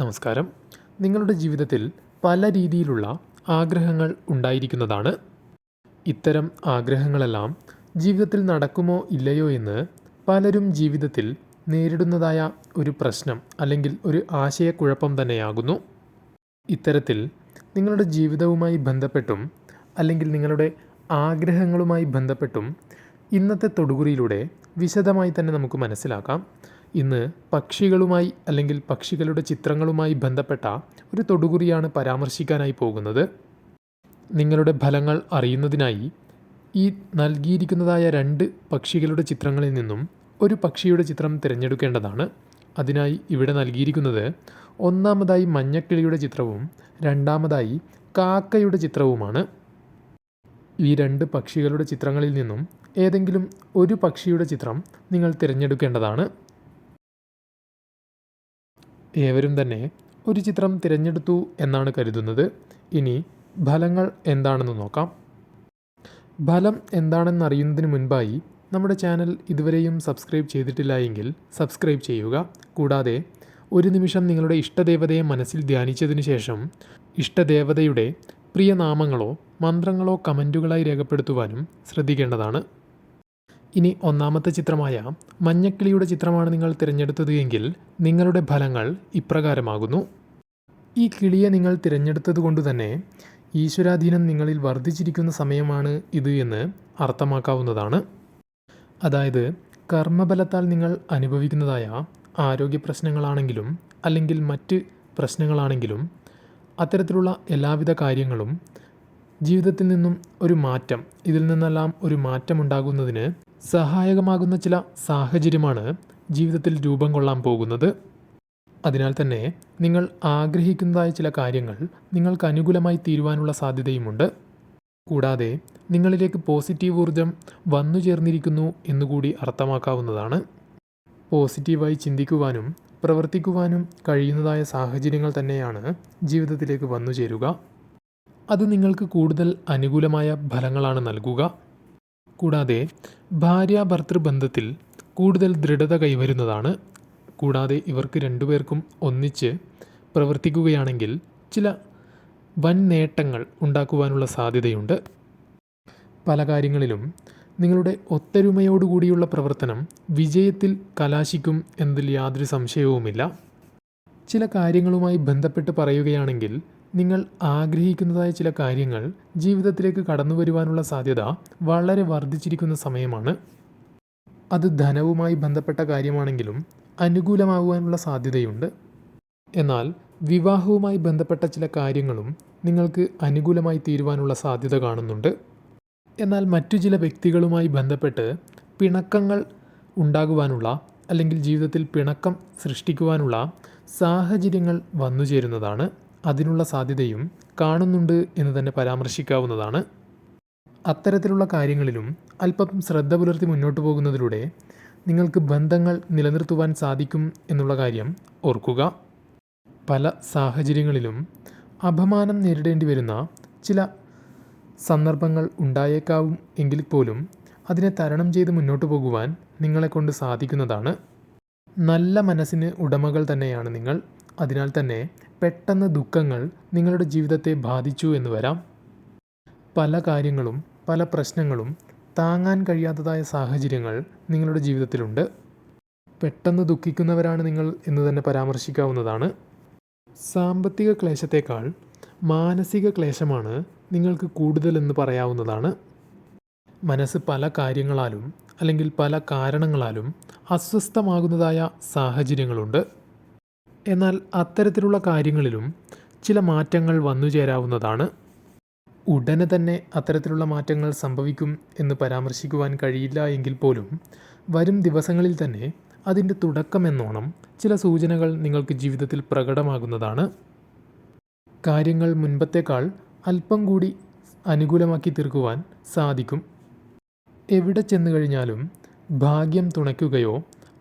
നമസ്കാരം. നിങ്ങളുടെ ജീവിതത്തിൽ പല രീതിയിലുള്ള ആഗ്രഹങ്ങൾ ഉണ്ടായിരിക്കുന്നതാണ്. ഇത്തരം ആഗ്രഹങ്ങളെല്ലാം ജീവിതത്തിൽ നടക്കുമോ ഇല്ലയോ എന്ന് പലരും ജീവിതത്തിൽ നേരിടുന്നതായ ഒരു പ്രശ്നം അല്ലെങ്കിൽ ഒരു ആശയക്കുഴപ്പം തന്നെയാകുന്നു. ഇത്തരത്തിൽ നിങ്ങളുടെ ജീവിതവുമായി ബന്ധപ്പെട്ടും അല്ലെങ്കിൽ നിങ്ങളുടെ ആഗ്രഹങ്ങളുമായി ബന്ധപ്പെട്ടും ഇന്നത്തെ തൊടുകുറിയിലൂടെ വിശദമായി തന്നെ നമുക്ക് മനസ്സിലാക്കാം. ഇന്ന് പക്ഷികളുമായി അല്ലെങ്കിൽ പക്ഷികളുടെ ചിത്രങ്ങളുമായി ബന്ധപ്പെട്ട ഒരു തൊടുകുറിയാണ് പരാമർശിക്കാനായി പോകുന്നത്. നിങ്ങളുടെ ഫലങ്ങൾ അറിയുന്നതിനായി ഈ നൽകിയിരിക്കുന്നതായ രണ്ട് പക്ഷികളുടെ ചിത്രങ്ങളിൽ നിന്നും ഒരു പക്ഷിയുടെ ചിത്രം തിരഞ്ഞെടുക്കേണ്ടതാണ്. അതിനായി ഇവിടെ നൽകിയിരിക്കുന്നത് ഒന്നാമതായി മഞ്ഞക്കിളിയുടെ ചിത്രവും രണ്ടാമതായി കാക്കയുടെ ചിത്രവുമാണ്. ഈ രണ്ട് പക്ഷികളുടെ ചിത്രങ്ങളിൽ നിന്നും ഏതെങ്കിലും ഒരു പക്ഷിയുടെ ചിത്രം നിങ്ങൾ തിരഞ്ഞെടുക്കേണ്ടതാണ്. ഏവരും തന്നെ ഒരു ചിത്രം തിരഞ്ഞെടുത്തു എന്നാണ് കരുതുന്നത്. ഇനി ഫലങ്ങൾ എന്താണെന്ന് നോക്കാം. ഫലം എന്താണെന്ന് അറിയുന്നതിന് മുൻപായി നമ്മുടെ ചാനൽ ഇതുവരെയും സബ്സ്ക്രൈബ് ചെയ്തിട്ടില്ല എങ്കിൽ സബ്സ്ക്രൈബ് ചെയ്യുക. കൂടാതെ ഒരു നിമിഷം നിങ്ങളുടെ ഇഷ്ടദേവതയെ മനസ്സിൽ ധ്യാനിച്ചതിന് ശേഷം ഇഷ്ടദേവതയുടെ പ്രിയനാമങ്ങളോ മന്ത്രങ്ങളോ കമന്റുകളായി രേഖപ്പെടുത്തുവാനും ശ്രദ്ധിക്കേണ്ടതാണ്. ഇനി ഒന്നാമത്തെ ചിത്രമായ മഞ്ഞക്കിളിയുടെ ചിത്രമാണ് നിങ്ങൾ തിരഞ്ഞെടുത്തത് എങ്കിൽ നിങ്ങളുടെ ഫലങ്ങൾ ഇപ്രകാരമാകുന്നു. ഈ കിളിയെ നിങ്ങൾ തിരഞ്ഞെടുത്തത് കൊണ്ട് തന്നെ ഈശ്വരാധീനം നിങ്ങളിൽ വർദ്ധിച്ചിരിക്കുന്ന സമയമാണ് ഇത് എന്ന് അർത്ഥമാക്കാവുന്നതാണ്. അതായത് കർമ്മബലത്താൽ നിങ്ങൾ അനുഭവിക്കുന്നതായ ആരോഗ്യ പ്രശ്നങ്ങളാണെങ്കിലും അല്ലെങ്കിൽ മറ്റ് പ്രശ്നങ്ങളാണെങ്കിലും അത്തരത്തിലുള്ള എല്ലാവിധ കാര്യങ്ങളും ജീവിതത്തിൽ നിന്നും ഒരു മാറ്റം ഇതിൽ നിന്നെല്ലാം ഒരു മാറ്റം മാറ്റമുണ്ടാകുന്നതിന് സഹായകമാകുന്ന ചില സാഹചര്യമാണ് ജീവിതത്തിൽ രൂപം കൊള്ളാൻ പോകുന്നത്. അതിനാൽ തന്നെ നിങ്ങൾ ആഗ്രഹിക്കുന്നതായ ചില കാര്യങ്ങൾ നിങ്ങൾക്ക് അനുകൂലമായി തീരുവാനുള്ള സാധ്യതയുമുണ്ട്. കൂടാതെ നിങ്ങളിലേക്ക് പോസിറ്റീവ് ഊർജം വന്നു ചേർന്നിരിക്കുന്നു എന്നുകൂടി അർത്ഥമാക്കാവുന്നതാണ്. പോസിറ്റീവായി ചിന്തിക്കുവാനും പ്രവർത്തിക്കുവാനും കഴിയുന്നതായ സാഹചര്യങ്ങൾ തന്നെയാണ് ജീവിതത്തിലേക്ക് വന്നു ചേരുക. അത് നിങ്ങൾക്ക് കൂടുതൽ അനുകൂലമായ ഫലങ്ങളാണ് നൽകുക. കൂടാതെ ഭാര്യ ഭർത്തൃബന്ധത്തിൽ കൂടുതൽ ദൃഢത കൈവരുന്നതാണ്. കൂടാതെ ഇവർക്ക് രണ്ടുപേർക്കും ഒന്നിച്ച് പ്രവർത്തിക്കുകയാണെങ്കിൽ ചില വൻ നേട്ടങ്ങൾ ഉണ്ടാക്കുവാനുള്ള സാധ്യതയുണ്ട്. പല കാര്യങ്ങളിലും നിങ്ങളുടെ ഒത്തൊരുമയോടുകൂടിയുള്ള പ്രവർത്തനം വിജയത്തിൽ കലാശിക്കും എന്നതിൽ യാതൊരു സംശയവുമില്ല. ചില കാര്യങ്ങളുമായി ബന്ധപ്പെട്ട് പറയുകയാണെങ്കിൽ നിങ്ങൾ ആഗ്രഹിക്കുന്നതായ ചില കാര്യങ്ങൾ ജീവിതത്തിലേക്ക് കടന്നു വരുവാനുള്ള സാധ്യത വളരെ വർദ്ധിച്ചിരിക്കുന്ന സമയമാണ്. അത് ധനവുമായി ബന്ധപ്പെട്ട കാര്യമാണെങ്കിലും അനുകൂലമാകുവാനുള്ള സാധ്യതയുണ്ട്. എന്നാൽ വിവാഹവുമായി ബന്ധപ്പെട്ട ചില കാര്യങ്ങളും നിങ്ങൾക്ക് അനുകൂലമായി തീരുവാനുള്ള സാധ്യത കാണുന്നുണ്ട്. എന്നാൽ മറ്റു ചില വ്യക്തികളുമായി ബന്ധപ്പെട്ട് പിണക്കങ്ങൾ ഉണ്ടാകുവാനുള്ള അല്ലെങ്കിൽ ജീവിതത്തിൽ പിണക്കം സൃഷ്ടിക്കുവാനുള്ള സാഹചര്യങ്ങൾ വന്നു ചേരുന്നതാണ് അതിനുള്ള സാധ്യതയും കാണുന്നുണ്ട് എന്ന് തന്നെ പരാമർശിക്കാവുന്നതാണ്. അത്തരത്തിലുള്ള കാര്യങ്ങളിലും അല്പം ശ്രദ്ധ പുലർത്തി മുന്നോട്ട് പോകുന്നതിലൂടെ നിങ്ങൾക്ക് ബന്ധങ്ങൾ നിലനിർത്തുവാൻ സാധിക്കും എന്നുള്ള കാര്യം ഓർക്കുക. പല സാഹചര്യങ്ങളിലും അപമാനം നേരിടേണ്ടി വരുന്ന ചില സന്ദർഭങ്ങൾ ഉണ്ടായേക്കാവും എങ്കിൽ പോലും അതിനെ തരണം ചെയ്ത് മുന്നോട്ട് പോകുവാൻ നിങ്ങളെക്കൊണ്ട് സാധിക്കുന്നതാണ്. നല്ല മനസ്സിന് ഉടമകൾ തന്നെയാണ് നിങ്ങൾ. അതിനാൽ തന്നെ പെട്ടെന്ന് ദുഃഖങ്ങൾ നിങ്ങളുടെ ജീവിതത്തെ ബാധിച്ചു എന്ന് വരാം. പല കാര്യങ്ങളും പല പ്രശ്നങ്ങളും താങ്ങാൻ കഴിയാത്തതായ സാഹചര്യങ്ങൾ നിങ്ങളുടെ ജീവിതത്തിലുണ്ട്. പെട്ടെന്ന് ദുഃഖിക്കുന്നവരാണ് നിങ്ങൾ എന്ന് തന്നെ പരാമർശിക്കാവുന്നതാണ്. സാമ്പത്തിക ക്ലേശത്തേക്കാൾ മാനസിക ക്ലേശമാണ് നിങ്ങൾക്ക് കൂടുതലെന്ന് പറയാവുന്നതാണ്. മനസ്സ് പല കാര്യങ്ങളാലും അല്ലെങ്കിൽ പല കാരണങ്ങളാലും അസ്വസ്ഥമാകുന്നതായ സാഹചര്യങ്ങളുണ്ട്. എന്നാൽ അത്തരത്തിലുള്ള കാര്യങ്ങളിലും ചില മാറ്റങ്ങൾ വന്നു ചേരാവുന്നതാണ്. ഉടനെ തന്നെ അത്തരത്തിലുള്ള മാറ്റങ്ങൾ സംഭവിക്കും എന്ന് പരാമർശിക്കുവാൻ കഴിയില്ല എങ്കിൽ പോലും വരും ദിവസങ്ങളിൽ തന്നെ അതിന്റെ തുടക്കമെന്നോണം ചില സൂചനകൾ നിങ്ങൾക്ക് ജീവിതത്തിൽ പ്രകടമാകുന്നതാണ്. കാര്യങ്ങൾ മുൻപത്തേക്കാൾ അല്പം കൂടി അനുകൂലമാക്കി തീർക്കുവാൻ സാധിക്കും. എവിടെ ചെന്നു കഴിഞ്ഞാലും ഭാഗ്യം തുണയ്ക്കുകയോ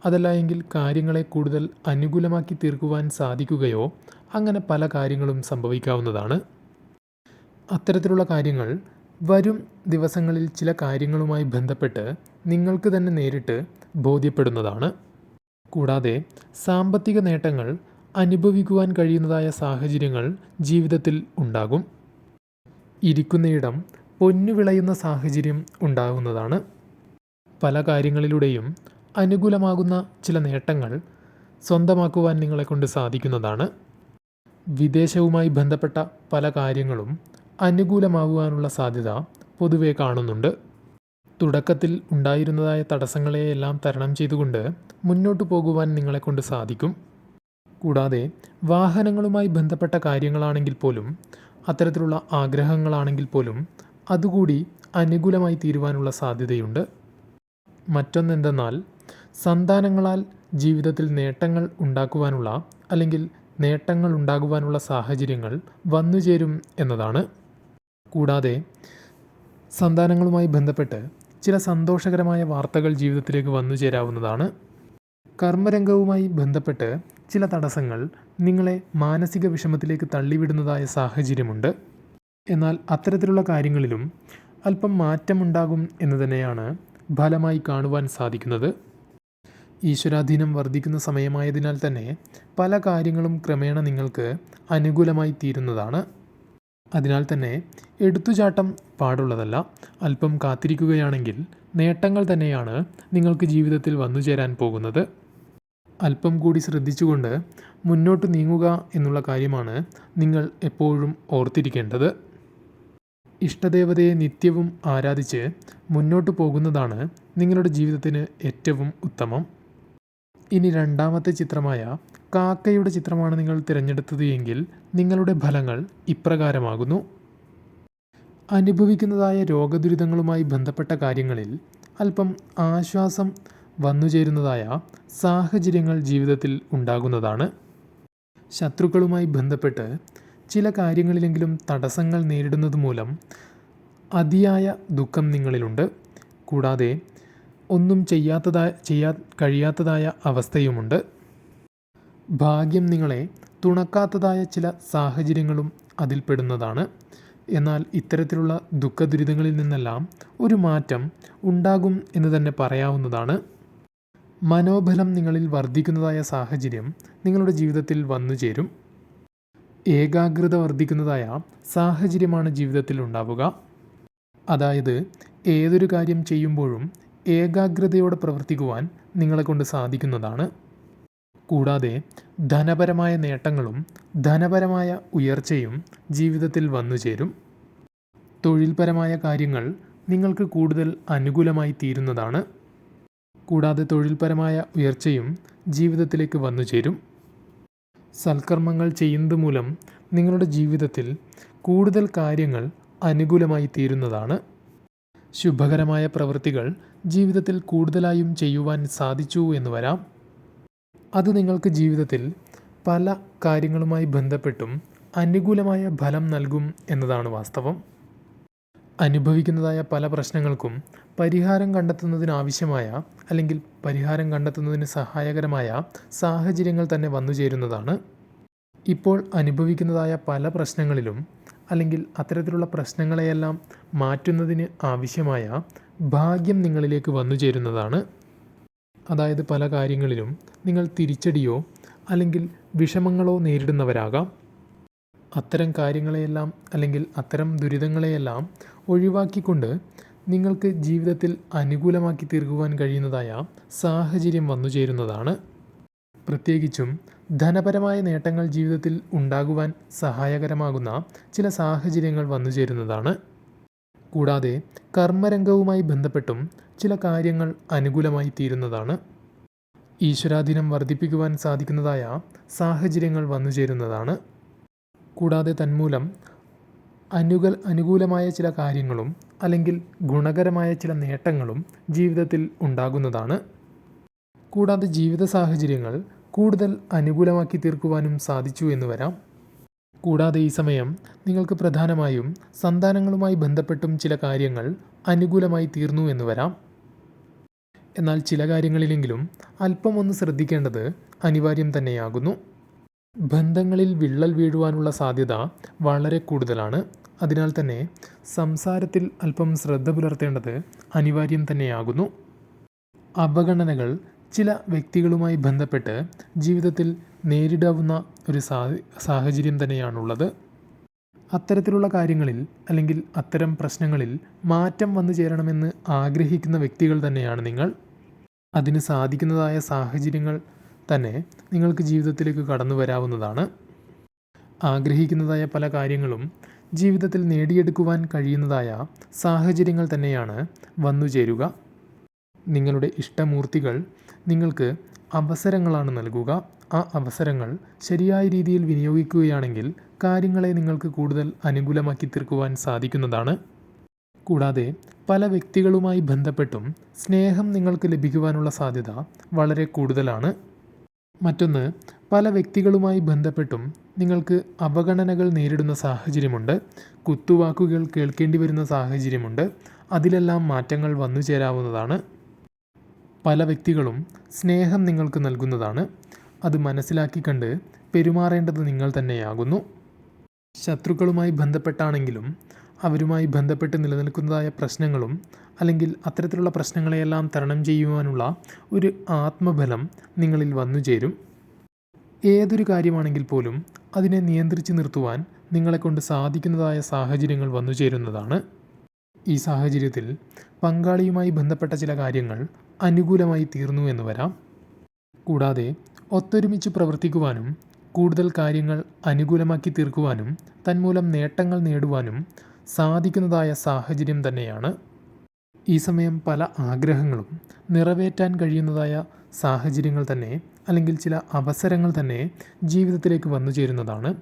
അതല്ല എങ്കിൽ കാര്യങ്ങളെ കൂടുതൽ അനുകൂലമാക്കി തീർക്കുവാൻ സാധിക്കുകയോ? അങ്ങനെ പല കാര്യങ്ങളും സംഭവിക്കാവുന്നതാണ്. അത്തരത്തിലുള്ള കാര്യങ്ങൾ വരും ദിവസങ്ങളിൽ ചില കാര്യങ്ങളുമായി ബന്ധപ്പെട്ട് നിങ്ങൾക്ക് തന്നെ നേരിട്ട് ബോധ്യപ്പെടുന്നതാണ്. കൂടാതെ സാമ്പത്തിക നേട്ടങ്ങൾ അനുഭവിക്കുവാൻ കഴിയുന്നതായ സാഹചര്യങ്ങൾ ജീവിതത്തിൽ ഉണ്ടാകും. ഇരിക്കുന്നയിടം പൊന്നു വിളയുന്ന സാഹചര്യം ഉണ്ടാകുന്നതാണ്. പല കാര്യങ്ങളിലൂടെയും അനുകൂലമാകുന്ന ചില നേട്ടങ്ങൾ സ്വന്തമാക്കുവാൻ നിങ്ങളെ കൊണ്ട് സാധിക്കുന്നതാണ്. വിദേശവുമായി ബന്ധപ്പെട്ട പല കാര്യങ്ങളും അനുകൂലമാകുവാനുള്ള സാധ്യത പൊതുവെ കാണുന്നുണ്ട്. തുടക്കത്തിൽ ഉണ്ടായിരുന്നതായ തടസ്സങ്ങളെയെല്ലാം തരണം ചെയ്തുകൊണ്ട് മുന്നോട്ട് പോകുവാൻ നിങ്ങളെ കൊണ്ട് സാധിക്കും. കൂടാതെ വാഹനങ്ങളുമായി ബന്ധപ്പെട്ട കാര്യങ്ങളാണെങ്കിൽ പോലും അത്തരത്തിലുള്ള ആഗ്രഹങ്ങളാണെങ്കിൽ പോലും അതുകൂടി അനുകൂലമായി തീരുവാനുള്ള സാധ്യതയുണ്ട്. മറ്റൊന്നെന്തെന്നാൽ സന്താനങ്ങളാൽ ജീവിതത്തിൽ നേട്ടങ്ങൾ ഉണ്ടാക്കുവാനുള്ള അല്ലെങ്കിൽ നേട്ടങ്ങൾ ഉണ്ടാകുവാനുള്ള സാഹചര്യങ്ങൾ വന്നുചേരും എന്നതാണ്. കൂടാതെ സന്താനങ്ങളുമായി ബന്ധപ്പെട്ട് ചില സന്തോഷകരമായ വാർത്തകൾ ജീവിതത്തിലേക്ക് വന്നു ചേരാവുന്നതാണ്. കർമ്മരംഗവുമായി ബന്ധപ്പെട്ട് ചില തടസ്സങ്ങൾ നിങ്ങളെ മാനസിക വിഷമത്തിലേക്ക് തള്ളിവിടുന്നതായ സാഹചര്യമുണ്ട്. എന്നാൽ അത്തരത്തിലുള്ള കാര്യങ്ങളിലും അല്പം മാറ്റമുണ്ടാകും എന്ന് തന്നെയാണ് ഫലമായി കാണുവാൻ സാധിക്കുന്നത്. ഈശ്വരാധീനം വർദ്ധിക്കുന്ന സമയമായതിനാൽ തന്നെ പല കാര്യങ്ങളും ക്രമേണ നിങ്ങൾക്ക് അനുകൂലമായി തീരുന്നതാണ്. അതിനാൽ തന്നെ എടുത്തുചാട്ടം പാടുള്ളതല്ല. അല്പം കാത്തിരിക്കുകയാണെങ്കിൽ നേട്ടങ്ങൾ തന്നെയാണ് നിങ്ങൾക്ക് ജീവിതത്തിൽ വന്നു ചേരാൻ പോകുന്നത്. അല്പം കൂടി ശ്രദ്ധിച്ചുകൊണ്ട് മുന്നോട്ട് നീങ്ങുക എന്നുള്ള കാര്യമാണ് നിങ്ങൾ എപ്പോഴും ഓർത്തിരിക്കേണ്ടത്. ഇഷ്ടദേവതയെ നിത്യവും ആരാധിച്ച് മുന്നോട്ട് പോകുന്നതാണ് നിങ്ങളുടെ ജീവിതത്തിന് ഏറ്റവും ഉത്തമം. ഇനി രണ്ടാമത്തെ ചിത്രമായ കാക്കയുടെ ചിത്രമാണ് നിങ്ങൾ തിരഞ്ഞെടുത്തത് എങ്കിൽ നിങ്ങളുടെ ഫലങ്ങൾ ഇപ്രകാരമാകുന്നു. അനുഭവിക്കുന്നതായ രോഗദുരിതങ്ങളുമായി ബന്ധപ്പെട്ട കാര്യങ്ങളിൽ അല്പം ആശ്വാസം വന്നുചേരുന്നതായ സാഹചര്യങ്ങൾ ജീവിതത്തിൽ ഉണ്ടാകുന്നതാണ്. ശത്രുക്കളുമായി ബന്ധപ്പെട്ട് ചില കാര്യങ്ങളിലെങ്കിലും തടസ്സങ്ങൾ നേരിടുന്നത് മൂലം അതിയായ ദുഃഖം നിങ്ങളിലുണ്ട്. കൂടാതെ ഒന്നും ചെയ്യാത്തതായ ചെയ്യാൻ കഴിയാത്തതായ അവസ്ഥയുമുണ്ട്. ഭാഗ്യം നിങ്ങളെ തുണക്കാത്തതായ ചില സാഹചര്യങ്ങളും അതിൽപ്പെടുന്നതാണ് എന്നാൽ ഇത്തരത്തിലുള്ള ദുഃഖദുരിതങ്ങളിൽ നിന്നെല്ലാം ഒരു മാറ്റം ഉണ്ടാകും എന്ന് തന്നെ പറയാവുന്നതാണ്. മനോബലം നിങ്ങളിൽ വർദ്ധിക്കുന്നതായ സാഹചര്യം നിങ്ങളുടെ ജീവിതത്തിൽ വന്നു ചേരും. ഏകാഗ്രത വർദ്ധിക്കുന്നതായ സാഹചര്യമാണ് ജീവിതത്തിൽ ഉണ്ടാവുക. അതായത് ഏതൊരു കാര്യം ചെയ്യുമ്പോഴും ഏകാഗ്രതയോടെ പ്രവർത്തിക്കുവാൻ നിങ്ങളെ കൊണ്ട് സാധിക്കുന്നതാണ്. കൂടാതെ ധനപരമായ നേട്ടങ്ങളും ധനപരമായ ഉയർച്ചയും ജീവിതത്തിൽ വന്നു ചേരും. തൊഴിൽപരമായ കാര്യങ്ങൾ നിങ്ങൾക്ക് കൂടുതൽ അനുകൂലമായി തീരുന്നതാണ്. കൂടാതെ തൊഴിൽപരമായ ഉയർച്ചയും ജീവിതത്തിലേക്ക് വന്നു ചേരും. സൽക്കർമ്മങ്ങൾ ചെയ്യുന്നത് മൂലം നിങ്ങളുടെ ജീവിതത്തിൽ കൂടുതൽ കാര്യങ്ങൾ അനുകൂലമായി തീരുന്നതാണ്. ശുഭകരമായ പ്രവൃത്തികൾ ജീവിതത്തിൽ കൂടുതലായും ചെയ്യുവാൻ സാധിച്ചു എന്ന് വരാം. അത് നിങ്ങൾക്ക് ജീവിതത്തിൽ പല കാര്യങ്ങളുമായി ബന്ധപ്പെട്ടും അനുകൂലമായ ഫലം നൽകും എന്നതാണ് വാസ്തവം. അനുഭവിക്കുന്നതായ പല പ്രശ്നങ്ങൾക്കും പരിഹാരം കണ്ടെത്തുന്നതിനാവശ്യമായ അല്ലെങ്കിൽ പരിഹാരം കണ്ടെത്തുന്നതിന് സഹായകരമായ സാഹചര്യങ്ങൾ തന്നെ വന്നു ചേരുന്നതാണ് ഇപ്പോൾ അനുഭവിക്കുന്നതായ പല പ്രശ്നങ്ങളിലും അല്ലെങ്കിൽ അത്തരത്തിലുള്ള പ്രശ്നങ്ങളെയെല്ലാം മാറ്റുന്നതിന് ആവശ്യമായ ഭാഗ്യം നിങ്ങളിലേക്ക് വന്നു ചേരുന്നതാണ്. അതായത് പല കാര്യങ്ങളിലും നിങ്ങൾ തിരിച്ചടിയോ അല്ലെങ്കിൽ വിഷമങ്ങളോ നേരിടുന്നവരാകാം. അത്തരം കാര്യങ്ങളെയെല്ലാം അല്ലെങ്കിൽ അത്തരം ദുരിതങ്ങളെയെല്ലാം ഒഴിവാക്കിക്കൊണ്ട് നിങ്ങൾക്ക് ജീവിതത്തിൽ അനുകൂലമാക്കി തീർക്കുവാൻ കഴിയുന്നതായ സാഹചര്യം വന്നു ചേരുന്നതാണ്. പ്രത്യേകിച്ചും ധനപരമായ നേട്ടങ്ങൾ ജീവിതത്തിൽ ഉണ്ടാകുവാൻ സഹായകരമാകുന്ന ചില സാഹചര്യങ്ങൾ വന്നു ചേരുന്നതാണ്. കൂടാതെ കർമ്മരംഗവുമായി ബന്ധപ്പെട്ടും ചില കാര്യങ്ങൾ അനുകൂലമായി തീരുന്നതാണ്. ഈശ്വരാധീനം വർദ്ധിപ്പിക്കുവാൻ സാധിക്കുന്നതായ സാഹചര്യങ്ങൾ വന്നു ചേരുന്നതാണ്. കൂടാതെ തന്മൂലം അനുകൽ അനുകൂലമായ ചില കാര്യങ്ങളും അല്ലെങ്കിൽ ഗുണകരമായ ചില നേട്ടങ്ങളും ജീവിതത്തിൽ ഉണ്ടാകുന്നതാണ്. കൂടാതെ ജീവിത സാഹചര്യങ്ങൾ കൂടുതൽ അനുകൂലമാക്കി തീർക്കുവാനും സാധിച്ചു എന്ന് വരാം. കൂടാതെ ഈ സമയം നിങ്ങൾക്ക് പ്രധാനമായും സന്താനങ്ങളുമായി ബന്ധപ്പെട്ടും ചില കാര്യങ്ങൾ അനുകൂലമായി തീർന്നു എന്ന് വരാം. എന്നാൽ ചില കാര്യങ്ങളിലെങ്കിലും അല്പം ഒന്ന് ശ്രദ്ധിക്കേണ്ടത് അനിവാര്യം തന്നെയാകുന്നു. ബന്ധങ്ങളിൽ വിള്ളൽ വീഴുവാനുള്ള സാധ്യത വളരെ കൂടുതലാണ്. അതിനാൽ തന്നെ സംസാരത്തിൽ അല്പം ശ്രദ്ധ പുലർത്തേണ്ടത് അനിവാര്യം തന്നെയാകുന്നു. അപഗണനകൾ ചില വ്യക്തികളുമായി ബന്ധപ്പെട്ട് ജീവിതത്തിൽ നേരിടാവുന്ന ഒരു സാഹചര്യം തന്നെയാണുള്ളത്. അത്തരത്തിലുള്ള കാര്യങ്ങളിൽ അല്ലെങ്കിൽ അത്തരം പ്രശ്നങ്ങളിൽ മാറ്റം വന്നു ചേരണമെന്ന് ആഗ്രഹിക്കുന്ന വ്യക്തികൾ തന്നെയാണ് നിങ്ങൾ. അതിന് സാധിക്കുന്നതായ സാഹചര്യങ്ങൾ തന്നെ നിങ്ങൾക്ക് ജീവിതത്തിലേക്ക് കടന്നു വരാവുന്നതാണ്. ആഗ്രഹിക്കുന്നതായ പല കാര്യങ്ങളും ജീവിതത്തിൽ നേടിയെടുക്കുവാൻ കഴിയുന്നതായ സാഹചര്യങ്ങൾ തന്നെയാണ് വന്നു ചേരുക. നിങ്ങളുടെ ഇഷ്ടമൂർത്തികൾ നിങ്ങൾക്ക് അവസരങ്ങളാണ് നൽകുക. ആ അവസരങ്ങൾ ശരിയായ രീതിയിൽ വിനിയോഗിക്കുകയാണെങ്കിൽ കാര്യങ്ങളെ നിങ്ങൾക്ക് കൂടുതൽ അനുകൂലമാക്കി തീർക്കുവാൻ സാധിക്കുന്നതാണ്. കൂടാതെ പല വ്യക്തികളുമായി ബന്ധപ്പെട്ടും സ്നേഹം നിങ്ങൾക്ക് ലഭിക്കുവാനുള്ള സാധ്യത വളരെ കൂടുതലാണ്. മറ്റൊന്ന് പല വ്യക്തികളുമായി ബന്ധപ്പെട്ടും നിങ്ങൾക്ക് അവഗണനകൾ നേരിടുന്ന സാഹചര്യമുണ്ട്. കുത്തുവാക്കുകൾ കേൾക്കേണ്ടി വരുന്ന സാഹചര്യമുണ്ട്. അതിലെല്ലാം മാറ്റങ്ങൾ വന്നു ചേരാവുന്നതാണ് പല വ്യക്തികളും സ്നേഹം നിങ്ങൾക്ക് നൽകുന്നതാണ്. അത് മനസ്സിലാക്കി കണ്ട് പെരുമാറേണ്ടത് നിങ്ങൾ തന്നെയാകുന്നു. ശത്രുക്കളുമായി ബന്ധപ്പെട്ടാണെങ്കിലും അവരുമായി ബന്ധപ്പെട്ട് നിലനിൽക്കുന്നതായ പ്രശ്നങ്ങളും അല്ലെങ്കിൽ അത്തരത്തിലുള്ള പ്രശ്നങ്ങളെയെല്ലാം തരണം ചെയ്യുവാനുള്ള ഒരു ആത്മബലം നിങ്ങളിൽ വന്നു ചേരും. ഏതൊരു കാര്യമാണെങ്കിൽ പോലും അതിനെ നിയന്ത്രിച്ച് നിർത്തുവാൻ നിങ്ങളെക്കൊണ്ട് സാധിക്കുന്നതായ സാഹചര്യങ്ങൾ വന്നു ചേരുന്നതാണ്. ഈ സാഹചര്യത്തിൽ പങ്കാളിയുമായി ബന്ധപ്പെട്ട ചില കാര്യങ്ങൾ അനുകൂലമായി തീർന്നു എന്ന് വരാം. കൂടാതെ ഒത്തൊരുമിച്ച് പ്രവർത്തിക്കുവാനും കൂടുതൽ കാര്യങ്ങൾ അനുകൂലമാക്കി തീർക്കുവാനും തന്മൂലം നേട്ടങ്ങൾ നേടുവാനും സാധിക്കുന്നതായ സാഹചര്യം തന്നെയാണ് ഈ സമയം പല ആഗ്രഹങ്ങളും. നിറവേറ്റാൻ കഴിയുന്നതായ സാഹചര്യങ്ങൾ തന്നെ അല്ലെങ്കിൽ ചില അവസരങ്ങൾ തന്നെ ജീവിതത്തിലേക്ക് വന്നു ചേരുന്നതാണ്.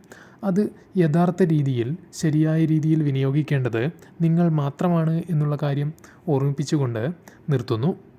അത് യഥാർത്ഥ രീതിയിൽ ശരിയായ രീതിയിൽ വിനിയോഗിക്കേണ്ടത് നിങ്ങൾ മാത്രമാണ് എന്നുള്ള കാര്യം ഓർമ്മിപ്പിച്ചുകൊണ്ട് നിർത്തുന്നു.